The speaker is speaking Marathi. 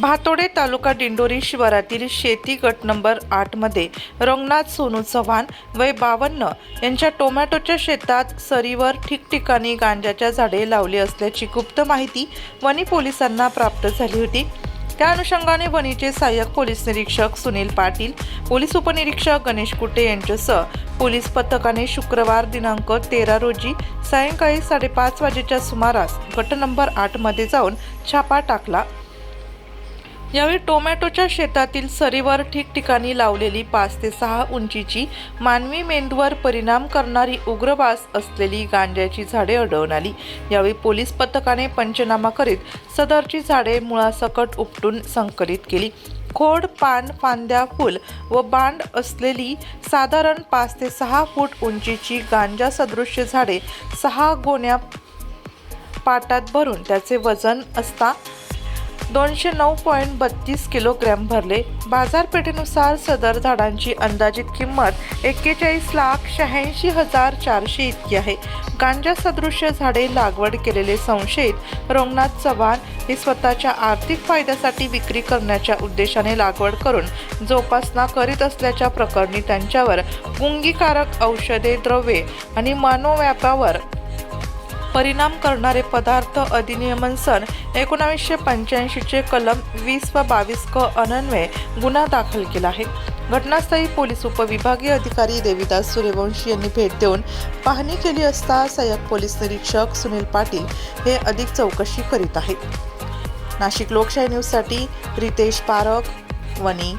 भातोडे तालुका दिंडोरी शिवारातील शेती गट नंबर आठमध्ये रंगनाथ सोनू चव्हाण वय बावन्न यांच्या टोमॅटोच्या शेतात सरीवर ठिकठिकाणी गांजाच्या झाडे लावली असल्याची गुप्त माहिती वनी पोलिसांना प्राप्त झाली होती. त्या अनुषंगाने वनीचे सहाय्यक पोलीस निरीक्षक सुनील पाटील पोलीस उपनिरीक्षक गणेश कुटे यांच्यासह पोलीस पथकाने शुक्रवार दिनांक तेरा रोजी सायंकाळी साडेपाच वाजेच्या सुमारास गट नंबर आठमध्ये जाऊन छापा टाकला. यावेळी टोमॅटोच्या शेतातील सरीवर ठिकठिकाणी लावलेली पाच ते सहा उंचीची मानवी मेंदूवर परिणाम करणारी उग्रवास असलेली गांज्याची झाडे आढळून आली. यावेळी पोलीस पथकाने पंचनामा करीत सदरची झाडे मुळासकट उपटून संकलित केली. खोड पान फांद्या फूल व बांड असलेली साधारण पाच ते सहा फूट उंचीची गांजा सदृश्य झाडे सहा गोण्या पाटात भरून त्याचे वजन असता दोनशे नऊ पॉईंट बत्तीस किलोग्रॅम भरले. बाजारपेठेनुसार सदर झाडांची अंदाजित किंमत एक्केचाळीस लाख शहाऐंशी हजार चारशे इतकी आहे. गांजा सदृश्य झाडे लागवड केलेले संशयित रोमनाथ चव्हाण हे स्वतःच्या आर्थिक फायद्यासाठी विक्री करण्याच्या उद्देशाने लागवड करून जोपासना करीत असल्याच्या प्रकरणी त्यांच्यावर गुंगीकारक औषधे द्रव्ये आणि मानवव्यापावर परिणाम करणारे पदार्थ अधिनियमन सन एकोणावीसशे पंच्याऐंशीचे कलम वीस व बावीस क अनन्वये गुन्हा दाखल केला आहे. घटनास्थळी पोलीस उपविभागीय अधिकारी देविदास सूर्यवंशी यांनी भेट देऊन पाहणी केली असता सहाय्यक पोलीस निरीक्षक सुनील पाटील हे अधिक चौकशी करीत आहेत. नाशिक लोकशाही न्यूजसाठी रितेश पारख वनी